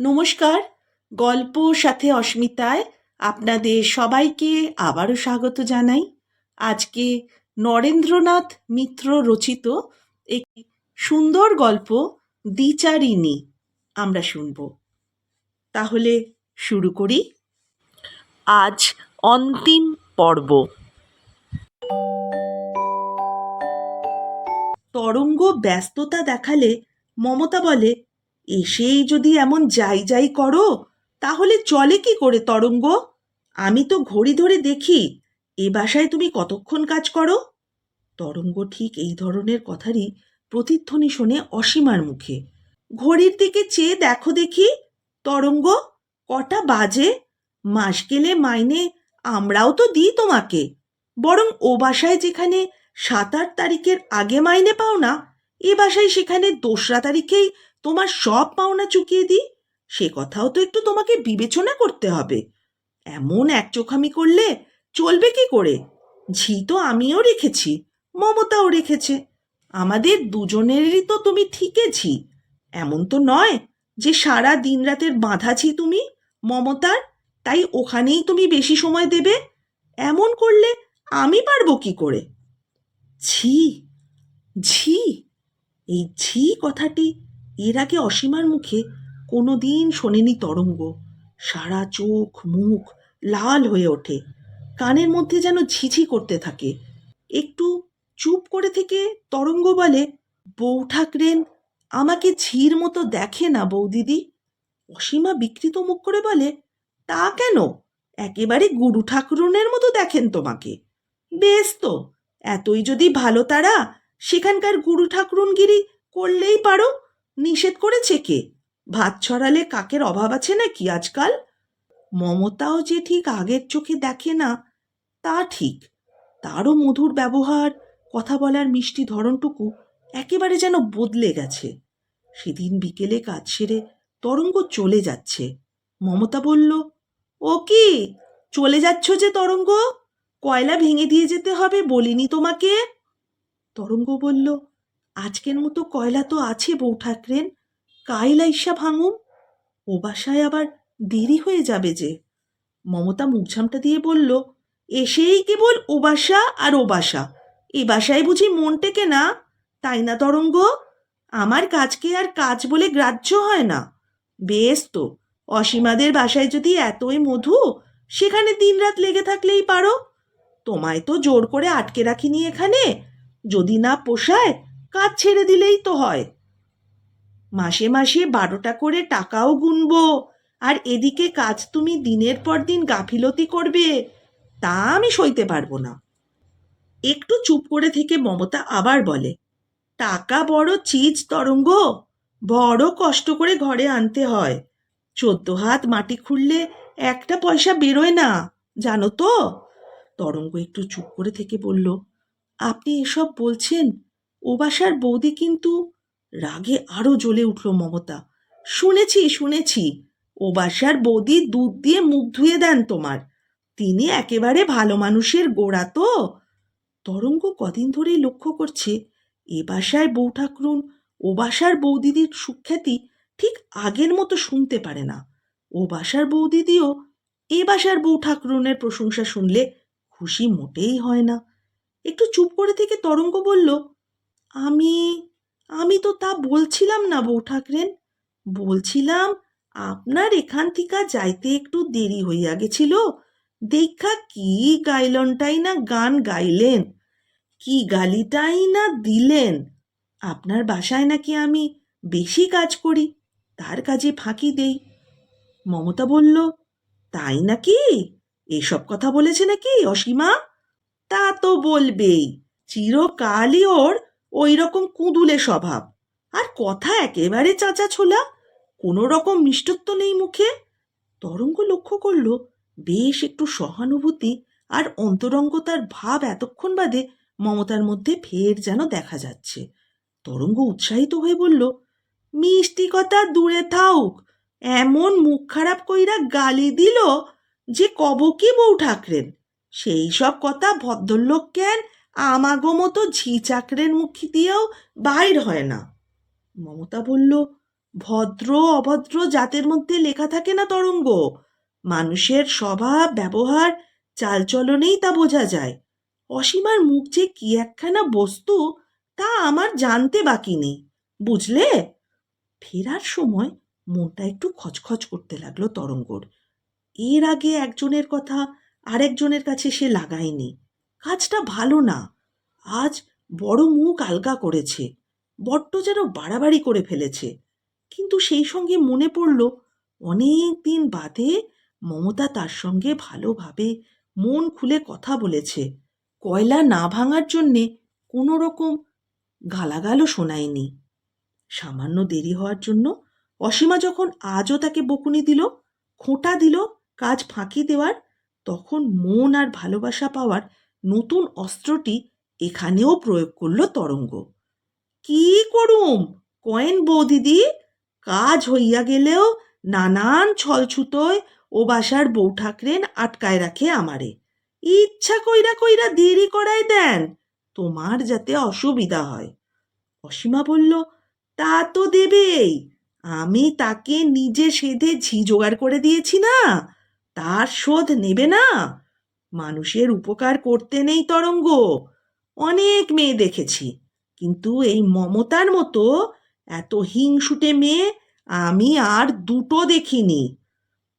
নমস্কার, গল্প সাথে অস্মিতায় আপনাদের সবাইকে আবারও স্বাগত জানাই। আজকে নরেন্দ্রনাথ মিত্র রচিত একটি সুন্দর গল্প, দ্বিচারিণী, আমরা শুনব। তাহলে শুরু করি। আজ অন্তিম পর্ব। তরঙ্গ ব্যস্ততা দেখালে মমতা বলে এসেই যদি এমন যাই যাই করো, তাহলে চলে কি করে তরঙ্গ? আমি তো ঘড়ি ধরে দেখি, এ বাসায় তুমি কতক্ষণ কাজ করো? তরঙ্গ ঠিক এই ধরনের কথারই প্রতিধ্বনি শোনে অসীমার মুখে। ঘড়ির দিকে চেয়ে দেখো দেখি, তরঙ্গ, কটা বাজে? মাস গেলে মাইনে আমরাও তো দিই তোমাকে। বরং ও বাসায় যেখানে সাত আট তারিখের আগে মাইনে পাও না, এ বাসায় সেখানে দোসরা তারিখেই তোমার সব পাওনা চুকিয়ে দিই? সে কথাও তো একটু তোমাকে বিবেচনা করতে হবে। এমন এক চোখামি করলে চলবে কি করে? ঝি তো আমিও রেখেছি, মমতাও রেখেছে। আমাদের দুজনেরই তো তুমি ঠিকে ঝি। এমন তো নয় যে সারা দিন রাতের বাঁধা ঝি তুমি, মমতার, তাই ওখানেই তুমি বেশি সময় দেবে? এমন করলে আমি পারব কি করে? ঝি ঝি, এই ঝি কথাটি এর আগে অসীমার মুখে কোনো দিন শোনেনি তরঙ্গ। সারা চোখ, মুখ লাল হয়ে ওঠে। কানের মধ্যে যেন ঝিঝি করতে থাকে। একটু চুপ করে থেকে তরঙ্গ বলে, বউ ঠাকরেন, আমাকে ঝির মতো দেখে না বৌদিদি। অসীমা বিকৃত মুখ করে বলে, তা কেন? একেবারে গুরু ঠাকুরনের মতো দেখেন তোমাকে। বেশ তো, এতই যদি ভালো তারা, সেখানকার গুরু ঠাকুরনগিরি করলেই পারো। নিষেধ করেছে কে? ভাত ছড়ালে কাকের অভাব আছে নাকি আজকাল? মমতাও যে ঠিক আগের চোখে দেখে না, তা ঠিক। তারও মধুর ব্যবহার, কথা বলার মিষ্টি ধরনটুকু একেবারে যেন বদলে গেছে। সেদিন বিকেলে কাজ সেরে তরঙ্গ চলে যাচ্ছে। মমতা বলল, ও কি? চলে যাচ্ছ যে তরঙ্গ? কয়লা ভেঙে দিয়ে যেতে হবে বলিনি তোমাকে? তরঙ্গ বলল আজকের মতো কয়লা তো আছে বউ ঠাকরেন কাইলা ইসা ভাঙুম ও বাসায় আবার দেরি হয়ে যাবে যে। মমতা মুখঝামটা দিয়ে বলল, এসেই কেবল ও বাসা আর ও বাসা। এ বাসায় বুঝি মন টেকে না? তাই না তরঙ্গ? আমার কাজকে আর কাজ বলে গ্রাহ্য হয় না। বেশ তো, অসীমাদের বাসায় যদি এতই মধু, সেখানে দিনরাত লেগে থাকলেই পারো। তোমায় তো জোর করে আটকে রাখিনি এখানে। যদি না পোষায় কাজ ছেড়ে দিলেই তো হয়। মাসে মাসে বারোটা করে টাকাও গুনবো। আর এদিকে কাজ তুমি দিনের পর দিন গাফিলতি করবে, তা আমি সইতে পারব না। একটু চুপ করে থেকে মমতা আবার বলে, টাকা বড় চিজ তরঙ্গ, বড় কষ্ট করে ঘরে আনতে হয়। চোদ্দ হাত মাটি খুঁড়লে একটা পয়সা বেরোয় না, জানো তো? তরঙ্গ একটু চুপ করে থেকে বলল, আপনি এসব বলছেন ও বাসার বৌদি কিন্তু রাগে আরও জ্বলে উঠল মমতা। শুনেছি শুনেছি ওবাসার বৌদি দুধ দিয়ে মুখ ধুয়ে দেন তোমার। তিনি একেবারে ভালো মানুষের গোড়া তো। তরঙ্গ কদিন ধরেই লক্ষ্য করছে, এ বাসায় বউ ঠাকরুন ও বাসার বৌদিদির সুখ্যাতি ঠিক আগের মতো শুনতে পারে না। ও বাসার বৌদিদিও এ বাসার বউ ঠাকুরুনের প্রশংসা শুনলে খুশি মোটেই হয় না। একটু চুপ করে থেকে তরঙ্গ বলল আমি আমি তো তা বলছিলাম না বউ ঠাকরেন। বলছিলাম, আপনার এখান থেকে যাইতে একটু দেরি হইয়া গেছিল। দেখা কি গাইলনটাই না গান গাইলেন, কি গালিটাই না দিলেন। আপনার বাসায় নাকি আমি বেশি কাজ করি, তার কাজে ফাঁকি দেই। মমতা বলল, তাই নাকি? এসব কথা বলেছে নাকি অসীমা? তা তো বলবেই, চিরকালই ওর ওই রকম কুঁদুলে স্বভাব। আর কথা একেবারে চাচা ছোলা, কোনো রকম মিষ্টত্ব নেই মুখে। তরঙ্গ লক্ষ্য করল, বেশ একটু সহানুভূতি আর অন্তরঙ্গতার ভাব এতক্ষণ বাদে মমতার মধ্যে ফের যেন দেখা যাচ্ছে। তরঙ্গ উৎসাহিত হয়ে বলল, মিষ্টি কথা দূরে থাউক, এমন মুখ খারাপ কইরা গালি দিল যে কব কি বউ ঠাকরেন? সেই সব কথা ভদ্রলোক কেন আমাগো মতো ঝি চাকরের মুখি দিয়েও বাইর হয় না। মমতা বলল, ভদ্র অভদ্র জাতের মধ্যে লেখা থাকে না তরঙ্গ। মানুষের স্বভাব, ব্যবহার, চালচলনেই তা বোঝা যায়। অসীমার মুখ যে কি একখানা বস্তু, তা আমার জানতে বাকি নেই, বুঝলে? ফেরার সময় মনটা একটু খচখচ করতে লাগল তরঙ্গর। এর আগে একজনের কথা আরেকজনের কাছে সে লাগায়নি। কাজটা ভালো না। আজ বড় মুখ আলগা করেছে, বড্ড যেন বাড়াবাড়ি করে ফেলেছে। কিন্তু সেই সঙ্গে মনে পড়ল, অনেক দিন বাদে মমতা তার সঙ্গে ভালোভাবে মন খুলে কথা বলেছে। কয়লা না ভাঙার জন্যে কোনো রকম গালাগালও শোনায়নি। সামান্য দেরি হওয়ার জন্য অসীমা যখন আজও তাকে বকুনি দিল, খোঁটা দিল, কাজ ফাঁকি দেওয়ার, তখন মন আর ভালোবাসা পাওয়ার নতুন অস্ত্রটি এখানেও প্রয়োগ করল তরঙ্গ। কি করুম? কয়েন বৌদিদি, কাজ হইয়া গেলেও নানান ছলছুতোয় ও বাসার বউ ঠাকরেন আটকায় রাখে আমারে। ইচ্ছা কইরা কইরা দেরি করায় দেন, তোমার যাতে অসুবিধা হয়। অসীমা বলল, তা তো দেবেই। আমি তাকে নিজে সেধে ঝি জোগাড় করে দিয়েছি না। তার শোধ নেবে না। মানুষের উপকার করতে নেই তরঙ্গ। অনেক মেয়ে দেখেছি। কিন্তু এই মমতার মতো এত হিংসুটে মেয়ে আমি আর দুটো দেখিনি।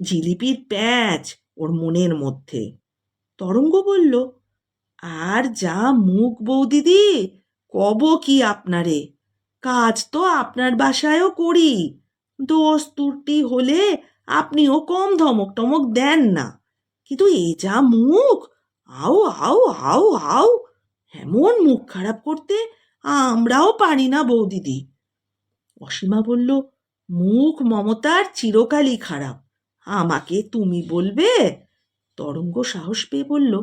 জিলিপির প্যাঁচ ওর মনের মধ্যে। তরঙ্গ বলল, আর যা মুখ বৌদিদি, কব কি আপনারে? কাজ তো আপনার বাসায়ও করি। দোষ হলে আপনিও কম ধমক টমক দেন না। কিন্তু এ যা মুখ! আও আও আও আও! এমন মুখ খারাপ করতে আমরাও পারি না বৌদিদি। অসীমা বলল, মুখ মমতার চিরকালই খারাপ। আমাকে তুমি বলবে? তরঙ্গ সাহস পেয়ে বলল,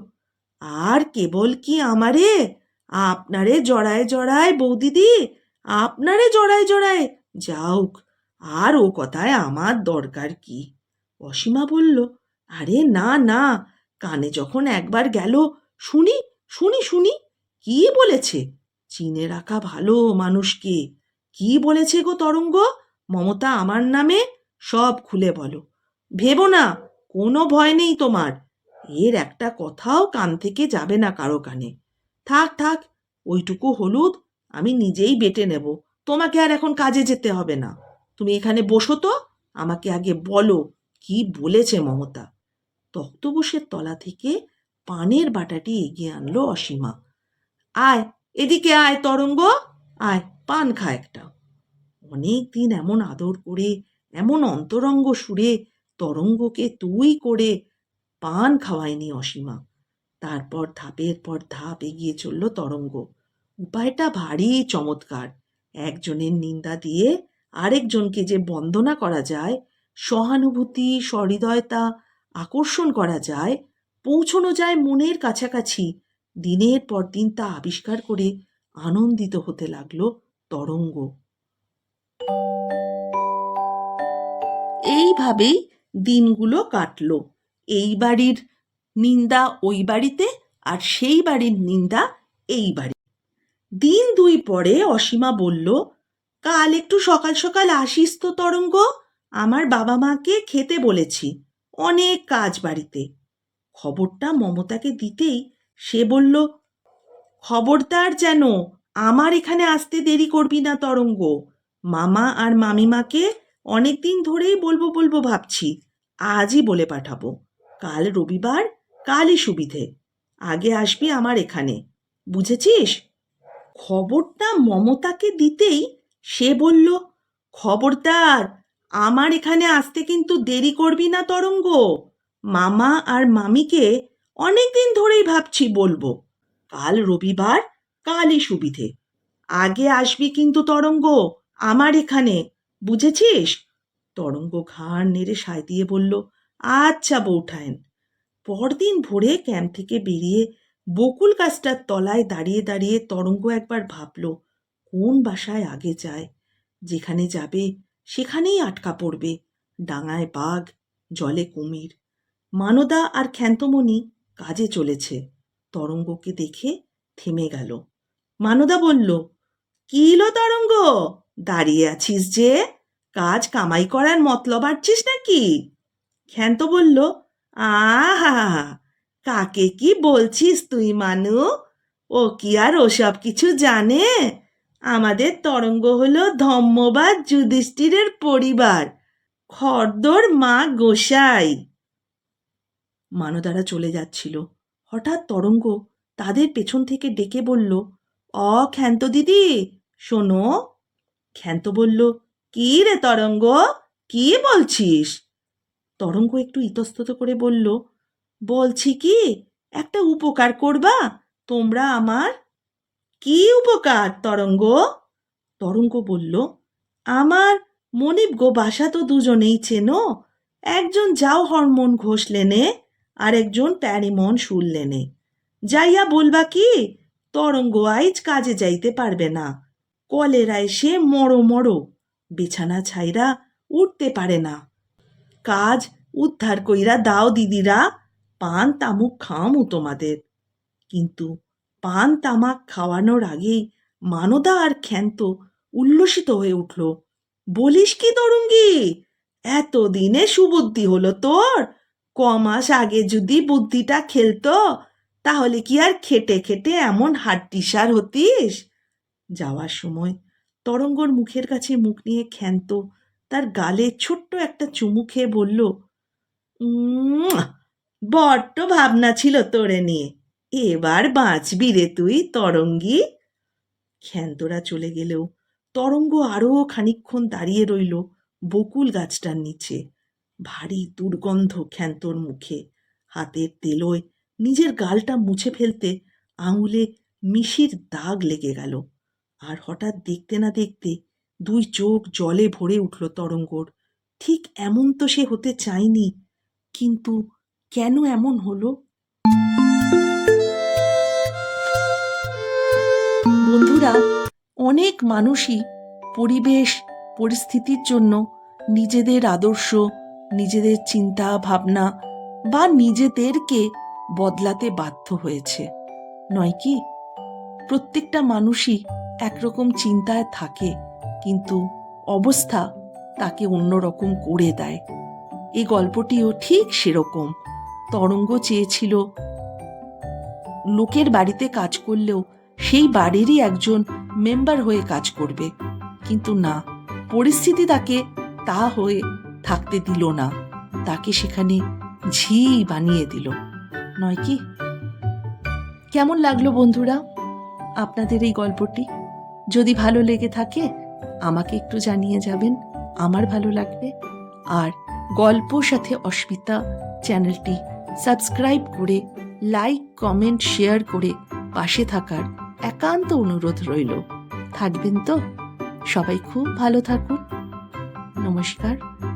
আর কেবল কি আমারে? আপনারে জড়ায় জড়ায় বৌদিদি, আপনারে জড়ায় জড়ায় যাওক আর ও কথায় আমার দরকার কি? অসীমা বলল আরে না না, কানে যখন একবার গেল, শুনি শুনি শুনি, কি বলেছে? চিনে রাখা ভালো মানুষকে। কি বলেছে গো তরঙ্গ? মমতা আমার নামে সব খুলে বলো। ভেবো না, কোনো ভয় নেই তোমার। এর একটা কথাও কান থেকে যাবে না কারও কানে। থাক থাক, ওইটুকু হলুদ আমি নিজেই বেটে নেব। তোমাকে আর এখন কাজে যেতে হবে না। তুমি এখানে বসো তো, আমাকে আগে বলো, কি বলেছে মমতা? তক্তবসের তলা থেকে পানের বাটাটি এগিয়ে আনলো অসীমা। আয়, এদিকে আয় তরঙ্গ, আয়, পান খা একটা। অনেক দিন এমন আদর করে, এমন অন্তরঙ্গ সুরে তরঙ্গকে তুই করে পান খাওয়ায়নি অসীমা। তারপর ধাপের পর ধাপ এগিয়ে চলল তরঙ্গ। উপায়টা ভারী চমৎকার। একজনের নিন্দা দিয়ে আরেকজনকে যে বন্দনা করা যায়, সহানুভূতি, সহৃদয়তা আকর্ষণ করা যায়, পৌঁছনো যায় মনের কাছাকাছি। দিনের পর দিন তা আবিষ্কার করে আনন্দিত হতে লাগল তরঙ্গ। এইভাবেই দিনগুলো কাটলো। এই বাড়ির নিন্দা ওই বাড়িতে আর সেই বাড়ির নিন্দা এই বাড়ি। দিন দুই পরে অসীমা বলল, কাল একটু সকাল সকাল আসিস তো তরঙ্গ? আমার বাবা মাকে খেতে বলেছি। অনেক কাজ বাড়িতে। খবরটা মমতাকে দিতেই সে বলল, খবরদার যেন, আমার এখানে আসতে দেরি করবি না তরঙ্গ। মামা আর মামিমাকে অনেক দিন ধরেই বলব বলব ভাবছি, আজই বলে পাঠাবো। কাল রবিবার, কালই সুবিধে। আগে আসবি আমার এখানে। বুঝেছিস? খবরটা মমতাকে দিতেই সে বলল, খবরদার আমার এখানে আসতে কিন্তু দেরি করবি না তরঙ্গ। মামা আর মামিকে অনেক দিন ধরেই ভাবছি বলব, কাল রবিবার, কালই সুবিধে। আগে আসবি কিন্তু তরঙ্গ, আমার এখানে, বুঝেছিস? তরঙ্গ ঘাড় নেড়ে সায় দিয়ে বলল আচ্ছা বৌঠায়েন পরদিন ভোরে ক্যাম্প থেকে বেরিয়ে বকুল গাছটার তলায় দাঁড়িয়ে দাঁড়িয়ে তরঙ্গ একবার ভাবল, কোন বাসায় আগে যায়? যেখানে যাবে সেখানেই আটকা পড়বে। ডাঙায় বাঘ, জলে কুমির। মানদা আর ক্ষান্তমণি কাজে চলেছে। তরঙ্গকে দেখে থেমে গেল। মানদা বলল, কি লো তরঙ্গ? দাঁড়িয়ে আছিস যে? কাজ কামাই করার মতলব আছিস নাকি? ক্ষান্ত বলল, আহা, কাকে কি বলছিস তুই, মানু? ও কি আর ওসব কিছু জানে? আমাদের তরঙ্গ হলো ধম্মবাদ যুধিষ্ঠিরের পরিবার। খর্দর মা গোসাই। মানদারা চলে যাচ্ছিল। হঠাৎ তরঙ্গ তাদের পেছন থেকে ডেকে বলল, অ, ক্ষান্ত দিদি, শোনো। ক্ষান্ত বলল, কি রে তরঙ্গ, কি বলছিস? তরঙ্গ একটু ইতস্তত করে বলল, বলছি কি, একটা উপকার করবা, তোমরা আমার কি উপকার, তরঙ্গ? তরঙ্গ বলল, আমার মনিব গো বাসা তো দুজনেই চেনো। একজন যাও হরমোন ঘোষ লেনে, আর একজন প্যারিমন সুর লেনে। যাইয়া বলবা কি, তরঙ্গ আইজ কাজে যাইতে পারবে না। কলেরা সে মরো মরো। বিছানা ছাইরা উঠতে পারে না। কাজ উদ্ধার কইরা দাও দিদিরা, পান, তামুক খামু তোমাদের। কিন্তু পান তামাক খাওয়ানোর আগেই মানদা আর ক্ষান্ত উল্লসিত হয়ে উঠল। বলিস কি তরঙ্গি এতদিনে সুবুদ্ধি হলো তোর। ক মাস আগে যদি বুদ্ধিটা খেলতো তাহলে কি আর খেটে খেটে এমন হাড্ডিসার হতিস? যাওয়ার সময় তরঙ্গর মুখের কাছে মুখ নিয়ে ক্ষান্ত তার গালে ছোট্ট একটা চুমু খেয়ে বলল "উম, বড্ড ভাবনা ছিল তোরে নিয়ে। এবার বাঁচবি রে তুই, তরঙ্গি। ক্ষান্তরা চলে গেলেও তরঙ্গ আরও খানিকক্ষণ দাঁড়িয়ে রইল বকুল গাছটার নিচে। ভারী দুর্গন্ধ ক্ষান্তর মুখে। হাতের তেলোয় নিজের গালটা মুছে ফেলতে আঙুলে মিশির দাগ লেগে গেল। আর হঠাৎ দেখতে না দেখতে দুই চোখ জলে ভরে উঠল তরঙ্গর। ঠিক এমন তো সে হতে চায়নি, কিন্তু কেন এমন হলো? বন্ধুরা, অনেক মানুষই পরিবেশ, পরিস্থিতির জন্য নিজেদের আদর্শ, নিজেদের চিন্তা, ভাবনা বা নিজেদেরকে বদলাতে বাধ্য হয়েছে। নয় কি? প্রত্যেকটা মানুষই একরকম চিন্তায় থাকে, কিন্তু অবস্থা তাকে অন্যরকম করে দেয়। এই গল্পটিও ঠিক সেরকম। তরঙ্গ চেয়েছিল, লোকের বাড়িতে কাজ করলেও সেই বাড়িরই একজন মেম্বার হয়ে কাজ করবে। কিন্তু না, পরিস্থিতি তাকে তা হয়ে থাকতে দিল না। তাকে সেখানে ঝি বানিয়ে দিল। নয় কি? কেমন লাগল বন্ধুরা আপনাদের এই গল্পটি? যদি ভালো লেগে থাকে, আমাকে একটু জানিয়ে যাবেন। আমার ভালো লাগবে। আর গল্প সাথে অস্মিতা চ্যানেলটি সাবস্ক্রাইব করে, লাইক, কমেন্ট, শেয়ার করে পাশে থাকার একান্ত অনুরোধ রইল। থাকবেন তো? সবাই খুব ভালো থাকুন। নমস্কার।